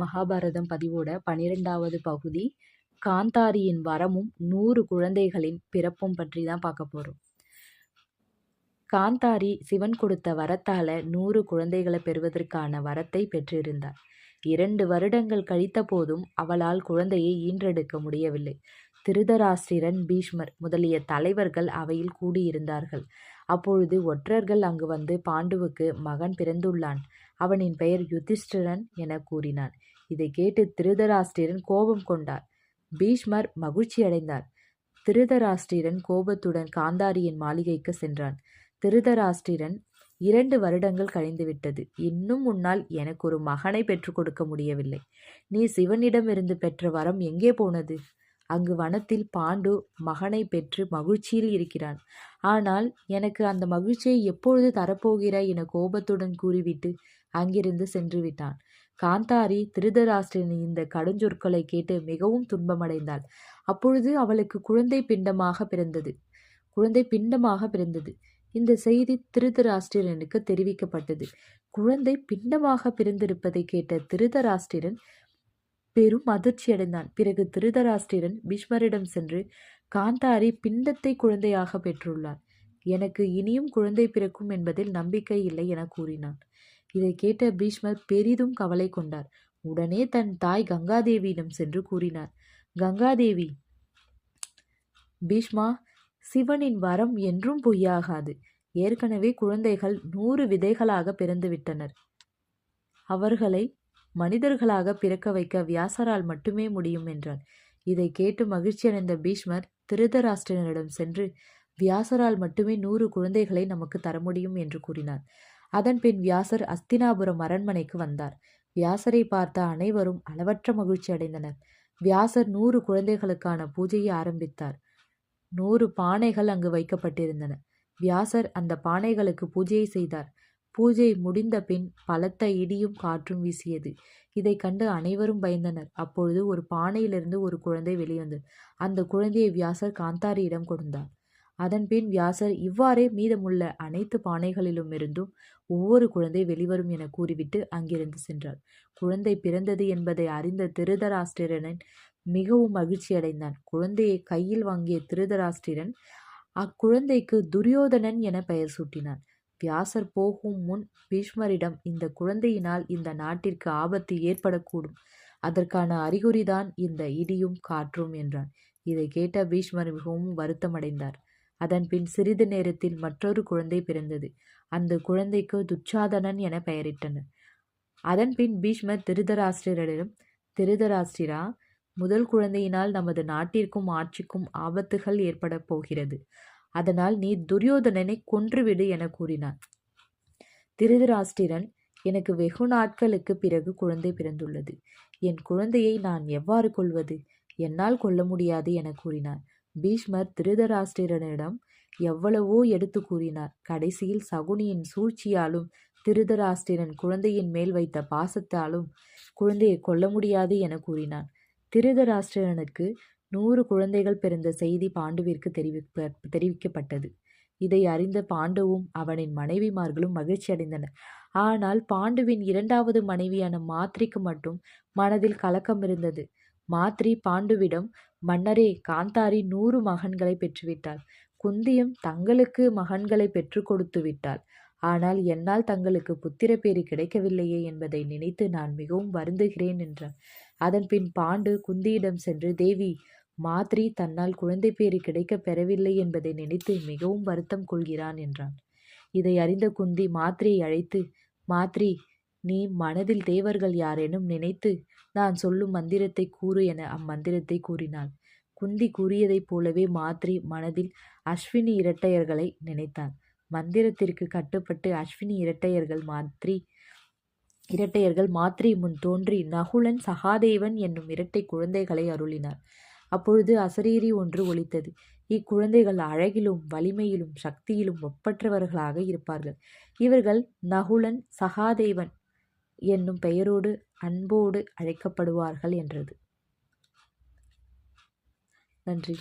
மகாபாரதம் பதிவோட பனிரெண்டாவது பகுதி காந்தாரியின் வரமும் நூறு குழந்தைகளின் பிறப்பும் பற்றி தான் பார்க்க போகிறோம் காந்தாரி சிவன் கொடுத்த வரத்தால நூறு குழந்தைகளை பெறுவதற்கான வரத்தை பெற்றிருந்தார். இரண்டு வருடங்கள் கழித்த போதும் அவளால் குழந்தையை ஈன்றெடுக்க முடியவில்லை. திருதராஷ்டிரன் பீஷ்மர் முதலிய தலைவர்கள் அவையில் கூடியிருந்தார்கள். அப்பொழுது ஒற்றர்கள் அங்கு வந்து பாண்டுவுக்கு மகன் பிறந்துள்ளான். அவனின் பெயர் யுதிஷ்டிரன் என கூறினான். இதை கேட்டு திருதராஷ்டிரன் கோபம் கொண்டார். பீஷ்மர் மகிழ்ச்சியடைந்தார் திருதராஷ்டிரன் கோபத்துடன் காந்தாரியின் மாளிகைக்கு சென்றான். திருதராஷ்டிரன் இரண்டு வருடங்கள் கழிந்துவிட்டது இன்னும் உன்னால் எனக்கு ஒரு மகனை பெற்றுக் கொடுக்க முடியவில்லை. நீ சிவனிடமிருந்து பெற்ற வரம் எங்கே போனது? அங்கு வனத்தில் பாண்டு மகனை பெற்று மகிழ்ச்சியில் இருக்கிறான். ஆனால் எனக்கு அந்த மகிழ்ச்சியை எப்பொழுது தரப்போகிறாய் என கோபத்துடன் கூறிவிட்டு அங்கிருந்து சென்று விட்டான் காந்தாரி திருதராஷ்டிரனின் இந்த கடுஞ்சொற்களை கேட்டு மிகவும் துன்பமடைந்தாள். அப்பொழுது அவளுக்கு குழந்தை பிண்டமாக பிறந்தது. குழந்தை பிண்டமாக பிறந்தது. இந்த செய்தி திருதராஷ்டிரனுக்கு தெரிவிக்கப்பட்டது. குழந்தை பிண்டமாக பிறந்திருப்பதை கேட்ட திருதராஷ்டிரன் பெரும் அதிர்ச்சி அடைந்தான் பிறகு திருதராஷ்டிரன் பீஷ்மரிடம் சென்று காந்தாரி பிண்டத்தை குழந்தையாக பெற்றுள்ளார். எனக்கு இனியும் குழந்தை பிறக்கும் என்பதில் நம்பிக்கை இல்லை என கூறினான். இதை கேட்ட பீஷ்மர் பெரிதும் கவலை கொண்டார். உடனே தன் தாய் கங்காதேவியிடம் சென்று கூறினார். கங்காதேவி பீஷ்மா சிவனின் வரம் என்றும் பொய்யாகாது. ஏற்கனவே குழந்தைகள் நூறு விதைகளாக பிறந்துவிட்டனர் அவர்களை மனிதர்களாக பிறக்க வைக்க வியாசரால் மட்டுமே முடியும் என்றான். இதை கேட்டு மகிழ்ச்சியடைந்த பீஷ்மர் திருதராஷ்டிரனிடம் சென்று வியாசரால் மட்டுமே நூறு குழந்தைகளை நமக்கு தர முடியும் என்று கூறினார். அதன்பின் வியாசர் அஸ்தினாபுரம் அரண்மனைக்கு வந்தார். வியாசரை பார்த்த அனைவரும் அளவற்ற மகிழ்ச்சி அடைந்தனர். வியாசர் நூறு குழந்தைகளுக்கான பூஜையை ஆரம்பித்தார். நூறு பானைகள் அங்கு வைக்கப்பட்டிருந்தன. வியாசர் அந்த பானைகளுக்கு பூஜையை செய்தார். பூஜை முடிந்த பின் பலத்த இடியும் காற்றும் வீசியது. இதை கண்டு அனைவரும் பயந்தனர். அப்பொழுது ஒரு பானையிலிருந்து ஒரு குழந்தை வெளிவந்தது. அந்த குழந்தையை வியாசர் காந்தாரியிடம் கொடுத்தார். அதன்பின் வியாசர் இவ்வாறே மீதமுள்ள அனைத்து பானைகளிலும் இருந்தும் ஒவ்வொரு குழந்தை வெளிவரும் என கூறிவிட்டு அங்கிருந்து சென்றார். குழந்தை பிறந்தது என்பதை அறிந்த திருதராஷ்டிரனன் மிகவும் மகிழ்ச்சியடைந்தான். குழந்தையை கையில் வாங்கிய திருதராஷ்டிரன் அக்குழந்தைக்கு துரியோதனன் என பெயர் சூட்டினான். வியாசர் போகும் முன் பீஷ்மரிடம் இந்த குழந்தையினால் இந்த நாட்டிற்கு ஆபத்து ஏற்படக்கூடும். அதற்கான அறிகுறிதான் இந்த இடியும் காற்றும் என்றான். இதை கேட்ட பீஷ்மர் மிகவும் வருத்தமடைந்தார். அதன்பின் சிறிது நேரத்தில் மற்றொரு குழந்தை பிறந்தது. அந்த குழந்தைக்கு துச்சாதனன் என பெயரிட்டனர். அதன்பின் பீஷ்மர் திருதராஷ்டிரரிடம் திருதராஷ்டிரா முதல் குழந்தையினால் நமது நாட்டிற்கும் ஆட்சிக்கும் ஆபத்துகள் ஏற்பட போகிறது. அதனால் நீ துரியோதனனை கொன்றுவிடு என கூறினான். திருதராஷ்டிரன் எனக்கு வெகு நாட்களுக்கு பிறகு குழந்தை பிறந்துள்ளது. என் குழந்தையை நான் எவ்வாறு கொள்வது என்னால் கொல்ல முடியாது என கூறினார் பீஷ்மர் திருதராஷ்டிரனிடம் எவ்வளவோ எடுத்து கூறினார். கடைசியில் சகுனியின் சூழ்ச்சியாலும் திருதராஷ்டிரன் குழந்தையின் மேல் வைத்த பாசத்தாலும் குழந்தையை கொல்ல முடியாது என கூறினான். திருதராஷ்டிரனுக்கு நூறு குழந்தைகள் பிறந்த செய்தி பாண்டுவிற்கு தெரிவிப்ப தெரிவிக்கப்பட்டது. இதை அறிந்த பாண்டுவும் அவனின் மனைவிமார்களும் மகிழ்ச்சி அடைந்தனர். ஆனால் பாண்டுவின் இரண்டாவது மனைவியான மாத்ரிக்கு மட்டும் மனதில் கலக்கம் இருந்தது. மாத்ரி பாண்டுவிடம் மன்னரே காந்தாரி நூறு மகன்களை பெற்றுவிட்டாள். குந்தியும் தங்களுக்கு மகன்களை பெற்று கொடுத்து விட்டாள். ஆனால் என்னால் தங்களுக்கு புத்திர பேறு கிடைக்கவில்லையே என்பதை நினைத்து நான் மிகவும் வருந்துகிறேன் என்றார் அதன்பின் பாண்டு குந்தியிடம் சென்று தேவி மாத்ரி தன்னால் குழந்தை பேறு கிடைக்கப் பெறவில்லை என்பதை நினைத்து மிகவும் வருத்தம் கொள்கிறான் என்றான். இதை அறிந்த குந்தி மாத்ரியை அழைத்து மாத்ரி நீ மனதில் தேவர்கள் யாரேனும் நினைத்து நான் சொல்லும் மந்திரத்தை கூறு என அம்மந்திரத்தை கூறினாள் குந்தி கூறியதைப் போலவே மாத்ரி மனதில் அஸ்வினி இரட்டையர்களை நினைத்தான் மந்திரத்திற்கு கட்டுப்பட்டு அஸ்வினி இரட்டையர்கள் மாத்ரி இரட்டையர்கள் மாத்ரி முன் தோன்றி நகுலன் சகாதேவன் என்னும் இரட்டை குழந்தைகளை அருளினார். அப்பொழுது அசரீரி ஒன்று ஒலித்தது. இக்குழந்தைகள் அழகிலும் வலிமையிலும் சக்தியிலும் ஒப்பற்றவர்களாக இருப்பார்கள். இவர்கள் நகுலன் சகாதேவன் என்னும் பெயரோடு அன்போடு அழைக்கப்படுவார்கள் என்றது. நன்றி.